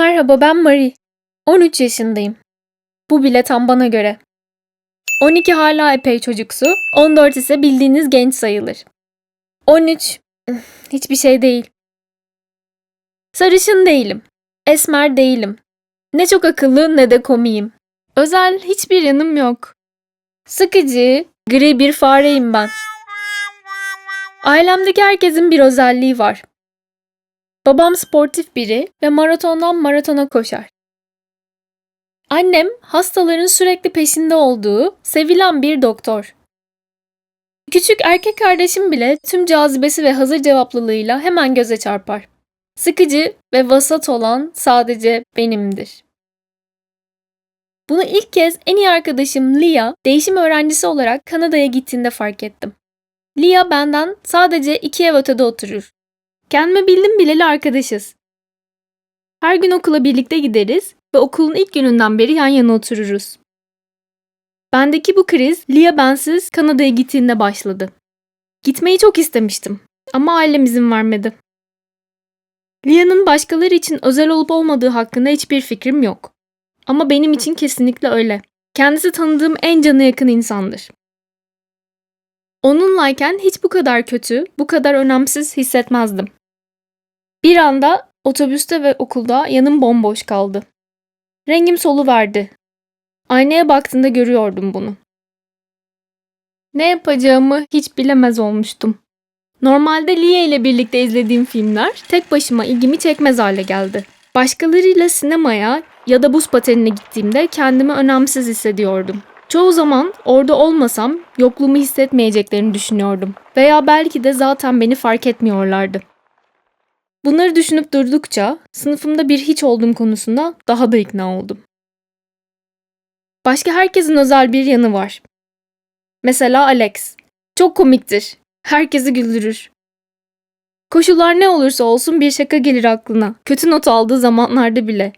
Merhaba ben Marie. 13 yaşındayım. Bu bile tam bana göre. 12 hala epey çocuksu, 14 ise bildiğiniz genç sayılır. 13 üf, hiçbir şey değil. Sarışın değilim. Esmer değilim. Ne çok akıllı ne de komiyim. Özel hiçbir yanım yok. Sıkıcı, gri bir fareyim ben. Ailemdeki herkesin bir özelliği var. Babam sportif biri ve maratondan maratona koşar. Annem hastaların sürekli peşinde olduğu, sevilen bir doktor. Küçük erkek kardeşim bile tüm cazibesi ve hazır cevaplılığıyla hemen göze çarpar. Sıkıcı ve vasat olan sadece benimdir. Bunu ilk kez en iyi arkadaşım Lia, değişim öğrencisi olarak Kanada'ya gittiğinde fark ettim. Lia benden sadece iki ev ötede oturur. Kendime bildim bileli arkadaşız. Her gün okula birlikte gideriz ve okulun ilk gününden beri yan yana otururuz. Bendeki bu kriz Lia bensiz Kanada'ya gittiğinde başladı. Gitmeyi çok istemiştim ama ailem izin vermedi. Lia'nın başkaları için özel olup olmadığı hakkında hiçbir fikrim yok. Ama benim için kesinlikle öyle. Kendisi tanıdığım en canı yakın insandır. Onunlayken hiç bu kadar kötü, bu kadar önemsiz hissetmezdim. Bir anda otobüste ve okulda yanım bomboş kaldı. Rengim solu verdi. Aynaya baktığında görüyordum bunu. Ne yapacağımı hiç bilemez olmuştum. Normalde Lia ile birlikte izlediğim filmler tek başıma ilgimi çekmez hale geldi. Başkalarıyla sinemaya ya da buz patenine gittiğimde kendimi önemsiz hissediyordum. Çoğu zaman orada olmasam yokluğumu hissetmeyeceklerini düşünüyordum. Veya belki de zaten beni fark etmiyorlardı. Bunları düşünüp durdukça sınıfımda bir hiç olduğum konusunda daha da ikna oldum. Başka herkesin özel bir yanı var. Mesela Alex. Çok komiktir. Herkesi güldürür. Koşullar ne olursa olsun bir şaka gelir aklına. Kötü not aldığı zamanlarda bile.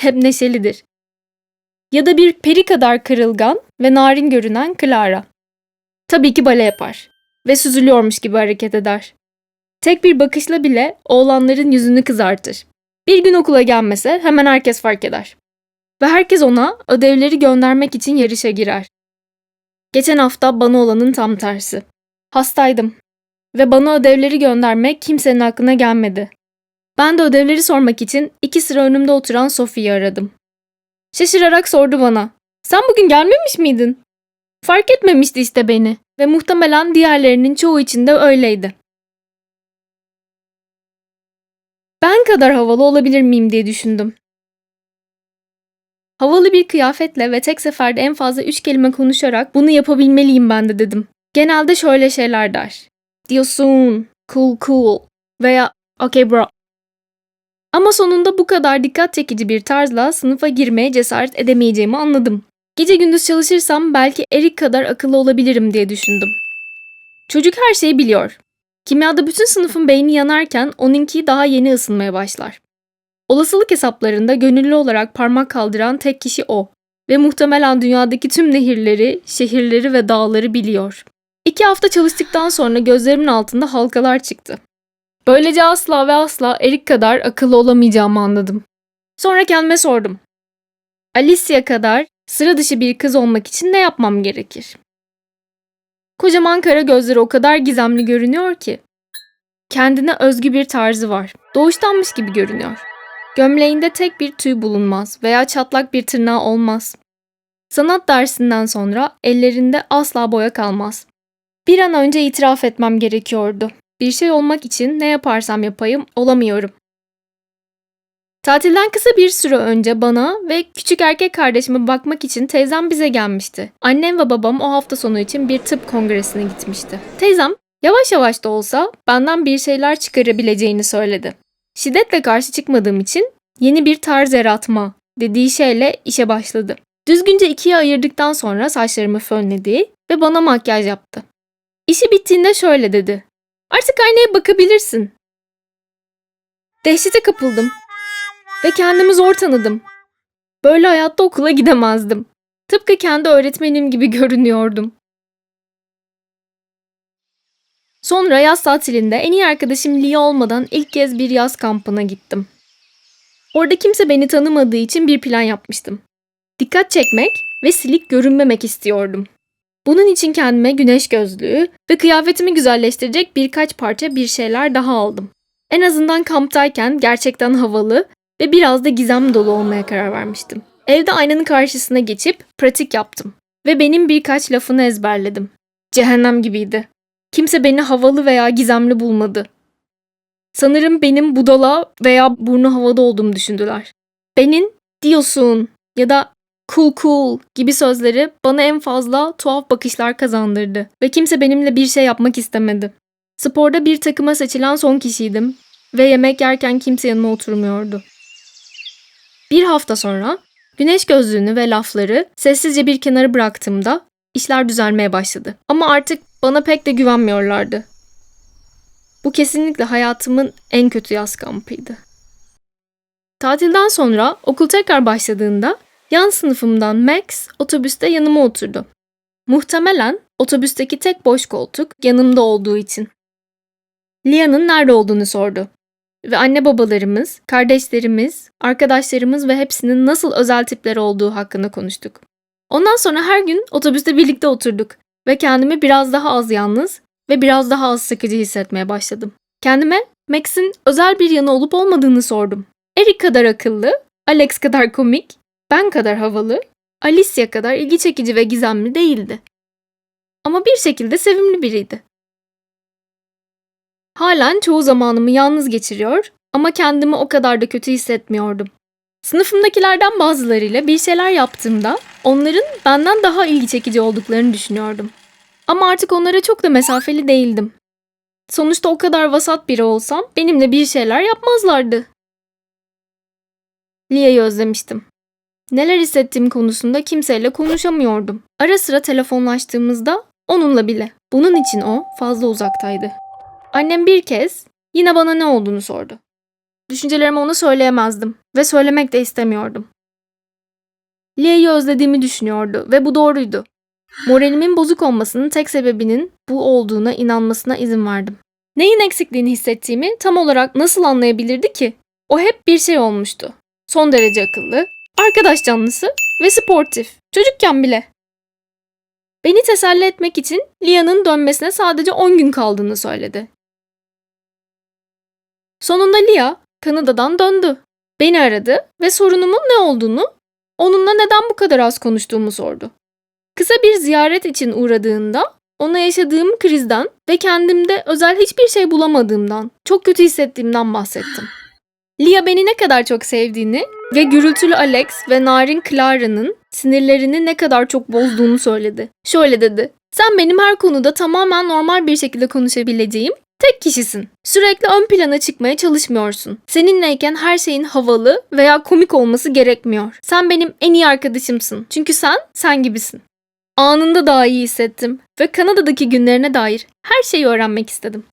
Hep neşelidir. Ya da bir peri kadar kırılgan ve narin görünen Clara. Tabii ki bale yapar ve süzülüyormuş gibi hareket eder. Tek bir bakışla bile oğlanların yüzünü kızartır. Bir gün okula gelmese hemen herkes fark eder. Ve herkes ona ödevleri göndermek için yarışa girer. Geçen hafta bana olanın tam tersi. Hastaydım ve bana ödevleri göndermek kimsenin aklına gelmedi. Ben de ödevleri sormak için iki sıra önümde oturan Sophie'yi aradım. Şaşırarak sordu bana. Sen bugün gelmemiş miydin? Fark etmemişti işte beni ve muhtemelen diğerlerinin çoğu için de öyleydi. Ben kadar havalı olabilir miyim diye düşündüm. Havalı bir kıyafetle ve tek seferde en fazla üç kelime konuşarak bunu yapabilmeliyim ben de dedim. Genelde şöyle şeyler der. Diyorsun, cool cool veya okay bro. Ama sonunda bu kadar dikkat çekici bir tarzla sınıfa girmeye cesaret edemeyeceğimi anladım. Gece gündüz çalışırsam belki Erik kadar akıllı olabilirim diye düşündüm. Çocuk her şeyi biliyor. Kimyada bütün sınıfın beyni yanarken onunki daha yeni ısınmaya başlar. Olasılık hesaplarında gönüllü olarak parmak kaldıran tek kişi o ve muhtemelen dünyadaki tüm nehirleri, şehirleri ve dağları biliyor. İki hafta çalıştıktan sonra gözlerimin altında halkalar çıktı. Böylece asla ve asla Erik kadar akıllı olamayacağımı anladım. Sonra kendime sordum. Alicia kadar sıra dışı bir kız olmak için ne yapmam gerekir? Kocaman kara gözleri o kadar gizemli görünüyor ki. Kendine özgü bir tarzı var. Doğuştanmış gibi görünüyor. Gömleğinde tek bir tüy bulunmaz veya çatlak bir tırnağı olmaz. Sanat dersinden sonra ellerinde asla boya kalmaz. Bir an önce itiraf etmem gerekiyordu. Bir şey olmak için ne yaparsam yapayım olamıyorum. Tatilden kısa bir süre önce bana ve küçük erkek kardeşime bakmak için teyzem bize gelmişti. Annem ve babam o hafta sonu için bir tıp kongresine gitmişti. Teyzem yavaş yavaş da olsa benden bir şeyler çıkarabileceğini söyledi. Şiddetle karşı çıkmadığım için yeni bir tarz yaratma dediği şeyle işe başladı. Düzgünce ikiye ayırdıktan sonra saçlarımı fönledi ve bana makyaj yaptı. İşi bittiğinde şöyle dedi. Artık aynaya bakabilirsin. Dehşete kapıldım ve kendimi zor tanıdım. Böyle hayatta okula gidemezdim. Tıpkı kendi öğretmenim gibi görünüyordum. Sonra yaz tatilinde en iyi arkadaşım Lia olmadan ilk kez bir yaz kampına gittim. Orada kimse beni tanımadığı için bir plan yapmıştım. Dikkat çekmek ve silik görünmemek istiyordum. Bunun için kendime güneş gözlüğü ve kıyafetimi güzelleştirecek birkaç parça bir şeyler daha aldım. En azından kamptayken gerçekten havalı ve biraz da gizem dolu olmaya karar vermiştim. Evde aynanın karşısına geçip pratik yaptım ve benim birkaç lafını ezberledim. Cehennem gibiydi. Kimse beni havalı veya gizemli bulmadı. Sanırım benim budala veya burnu havada olduğumu düşündüler. Benim diyorsun ya da cool cool gibi sözleri bana en fazla tuhaf bakışlar kazandırdı ve kimse benimle bir şey yapmak istemedi. Sporda bir takıma seçilen son kişiydim ve yemek yerken kimse yanıma oturmuyordu. Bir hafta sonra güneş gözlüğünü ve lafları sessizce bir kenara bıraktığımda işler düzelmeye başladı. Ama artık bana pek de güvenmiyorlardı. Bu kesinlikle hayatımın en kötü yaz kampıydı. Tatilden sonra okul tekrar başladığında yan sınıfımdan Max otobüste yanıma oturdu. Muhtemelen otobüsteki tek boş koltuk yanımda olduğu için. Lia'nın nerede olduğunu sordu. Ve anne babalarımız, kardeşlerimiz, arkadaşlarımız ve hepsinin nasıl özel tipler olduğu hakkında konuştuk. Ondan sonra her gün otobüste birlikte oturduk ve kendimi biraz daha az yalnız ve biraz daha az sıkıcı hissetmeye başladım. Kendime Max'in özel bir yanı olup olmadığını sordum. Eric kadar akıllı, Alex kadar komik, ben kadar havalı, Alicia kadar ilgi çekici ve gizemli değildi. Ama bir şekilde sevimli biriydi. Halen çoğu zamanımı yalnız geçiriyor ama kendimi o kadar da kötü hissetmiyordum. Sınıfımdakilerden bazılarıyla bir şeyler yaptığımda onların benden daha ilgi çekici olduklarını düşünüyordum. Ama artık onlara çok da mesafeli değildim. Sonuçta o kadar vasat biri olsam benimle bir şeyler yapmazlardı. Lia'yı özlemiştim. Neler hissettiğim konusunda kimseyle konuşamıyordum. Ara sıra telefonlaştığımızda onunla bile. Bunun için o fazla uzaktaydı. Annem bir kez yine bana ne olduğunu sordu. Düşüncelerimi ona söyleyemezdim ve söylemek de istemiyordum. Lia'yı özlediğimi düşünüyordu ve bu doğruydu. Moralimin bozuk olmasının tek sebebinin bu olduğuna inanmasına izin verdim. Neyin eksikliğini hissettiğimi tam olarak nasıl anlayabilirdi ki? O hep bir şey olmuştu. Son derece akıllı, arkadaş canlısı ve sportif. Çocukken bile. Beni teselli etmek için Lia'nın dönmesine sadece 10 gün kaldığını söyledi. Sonunda Lia Kanada'dan döndü. Beni aradı ve sorunumun ne olduğunu, onunla neden bu kadar az konuştuğumu sordu. Kısa bir ziyaret için uğradığında ona yaşadığım krizden ve kendimde özel hiçbir şey bulamadığımdan, çok kötü hissettiğimden bahsettim. Lia beni ne kadar çok sevdiğini ve gürültülü Alex ve narin Clara'nın sinirlerini ne kadar çok bozduğunu söyledi. Şöyle dedi. Sen benim her konuda tamamen normal bir şekilde konuşabileceğim tek kişisin. Sürekli ön plana çıkmaya çalışmıyorsun. Seninleyken her şeyin havalı veya komik olması gerekmiyor. Sen benim en iyi arkadaşımsın. Çünkü sen sen gibisin. Anında daha iyi hissettim ve Kanada'daki günlerine dair her şeyi öğrenmek istedim.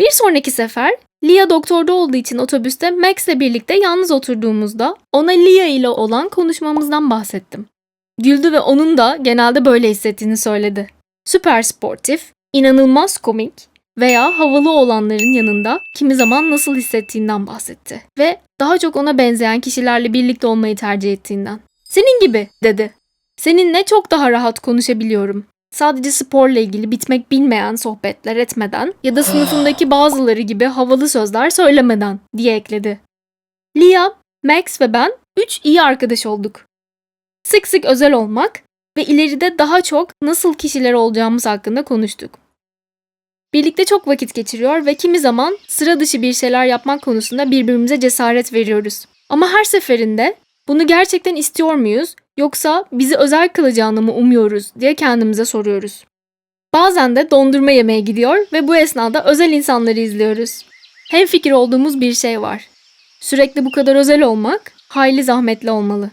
Bir sonraki sefer Lia doktorda olduğu için otobüste Max'le birlikte yalnız oturduğumuzda ona Lia ile olan konuşmamızdan bahsettim. Güldü ve onun da genelde böyle hissettiğini söyledi. Süper sportif, inanılmaz komik veya havalı olanların yanında kimi zaman nasıl hissettiğinden bahsetti. Ve daha çok ona benzeyen kişilerle birlikte olmayı tercih ettiğinden. Senin gibi dedi. Seninle çok daha rahat konuşabiliyorum. Sadece sporla ilgili bitmek bilmeyen sohbetler etmeden ya da sınıfındaki bazıları gibi havalı sözler söylemeden diye ekledi. Lia, Max ve ben üç iyi arkadaş olduk. Sık sık özel olmak ve ileride daha çok nasıl kişiler olacağımız hakkında konuştuk. Birlikte çok vakit geçiriyor ve kimi zaman sıra dışı bir şeyler yapmak konusunda birbirimize cesaret veriyoruz. Ama her seferinde bunu gerçekten istiyor muyuz yoksa bizi özel kılacağını mı umuyoruz diye kendimize soruyoruz. Bazen de dondurma yemeye gidiyor ve bu esnada özel insanları izliyoruz. Hem fikir olduğumuz bir şey var. Sürekli bu kadar özel olmak hayli zahmetli olmalı.